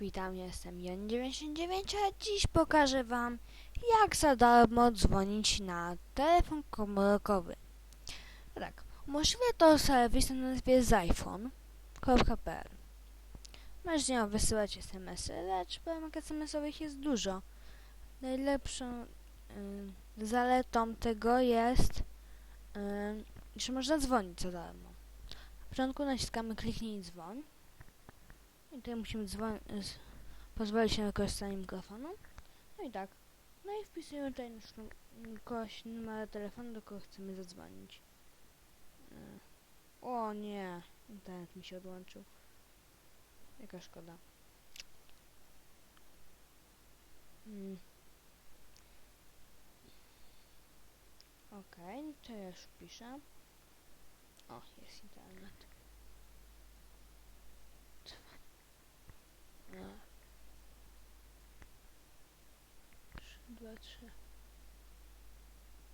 witam, jestem Jon99, a dziś pokażę wam, jak za darmo dzwonić na telefon komórkowy. Tak, umożliwia to serwis o nazwie zyphone.pl. Można wysyłać SMS-y, lecz pomyłek SMS-owych jest dużo. Najlepszą y, zaletą tego jest, y, że można dzwonić za darmo. Na początku naciskamy kliknij dzwoń. I tutaj musimy pozwolić na wykorzystanie mikrofonu. No i tak. No i wpisujemy tutaj nasz kogoś numer telefonu, do kogo chcemy zadzwonić. E, O nie, internet mi się odłączył. Jaka szkoda. Mm. Okej, to ja już piszę. O, jest internet. No. Trzy.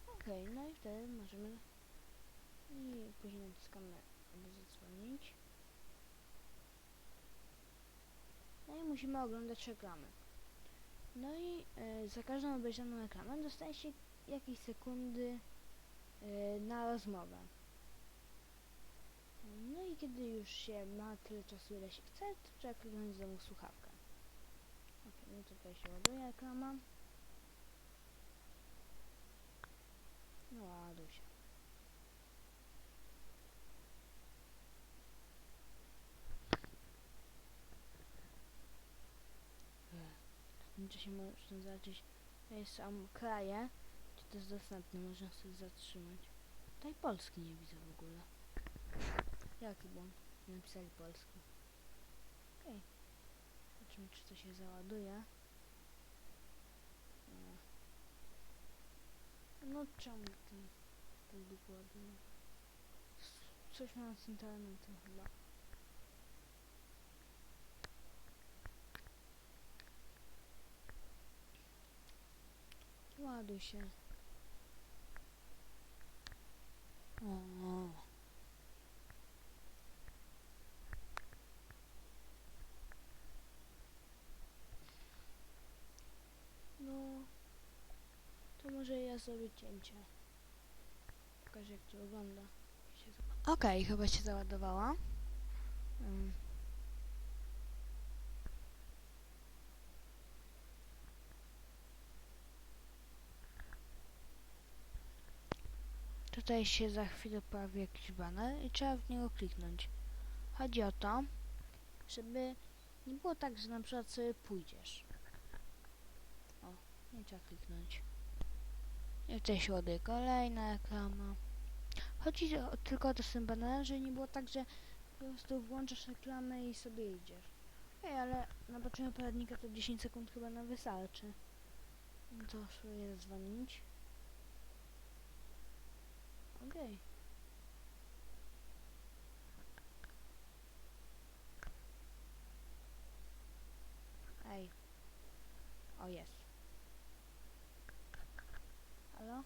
Okej, no i wtedy możemy i później naciskamy aby zadzwonić. No i musimy oglądać reklamy. No i e, za każdą obejrzaną reklamę dostaje się jakieś sekundy e, na rozmowę. No i kiedy już się ma tyle czasu, ile się chce, to trzeba kliknąć znowu słuchawkę. Ok, no tutaj się ładuje reklama. No ładuj się. Ech, W tym czasie można zobaczyć, są kraje, gdzie to jest dostępne, można sobie zatrzymać. Tutaj Polski nie widzę w ogóle. Jaki błąd? Napisali polski. Okej. Zobaczymy, czy to się załaduje. Nie. No czemu ten tak długo ładuje? Coś ma z internetem chyba. Ładuj się. O. No, to może ja zrobię cięcie. Pokażę jak to wygląda. Okej, chyba się załadowała. Tutaj się za chwilę pojawi jakiś baner i trzeba w niego kliknąć. Chodzi o to, żeby nie było tak, że na przykład sobie pójdziesz. O, nie trzeba kliknąć. I tutaj się ładuje kolejna reklama. Chodzi o, tylko o to z tym banerem, że nie było tak, że po prostu włączasz reklamę i sobie idziesz. Ej, ale na początku poradnika to 10 sekund chyba nam wystarczy. No to spróbuję zadzwonić. Okej. Ej. O, jest. Halo?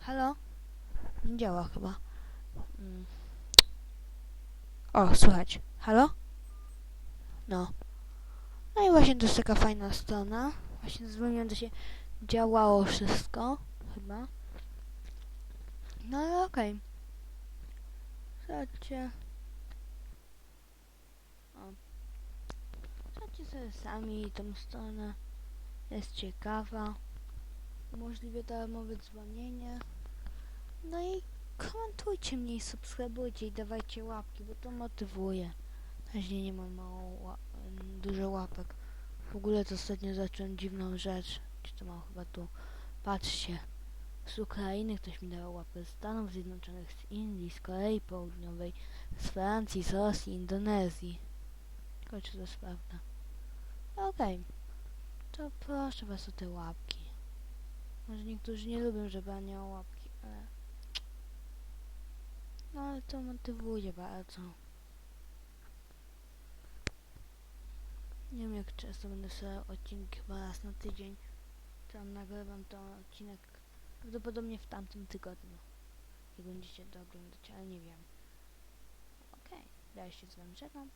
Halo? Nie działa chyba. Mm. O, słychać. Halo? No. No i właśnie to jest taka fajna strona. Właśnie dzwoniłem, to się działało wszystko. Chyba. No ale okej. Zobaczcie. O. Zobaczcie sobie sami tą stronę. Jest ciekawa. Umożliwia darmowe dzwonienie. No i komentujcie mnie i subskrybujcie i dawajcie łapki, bo to motywuje. Razie nie mam mało dużo łapek. W ogóle to ostatnio zacząłem dziwną rzecz. Czy to mam chyba tu? Patrzcie. Z Ukrainy ktoś mi dał łapę. Z Stanów Zjednoczonych, z Indii, z Korei Południowej, z Francji, z Rosji, Indonezji. Czy to jest prawda? Okej. To proszę was o te łapki. Może niektórzy nie lubią, że branie o łapki, ale... No ale to motywuje bardzo. Nie wiem jak często będę sobie odcinki chyba raz na tydzień. Tam nagrywam to odcinek prawdopodobnie w tamtym tygodniu. Jak będziecie to oglądać, ale nie wiem. Okej, okay. ja się z wami żegnam.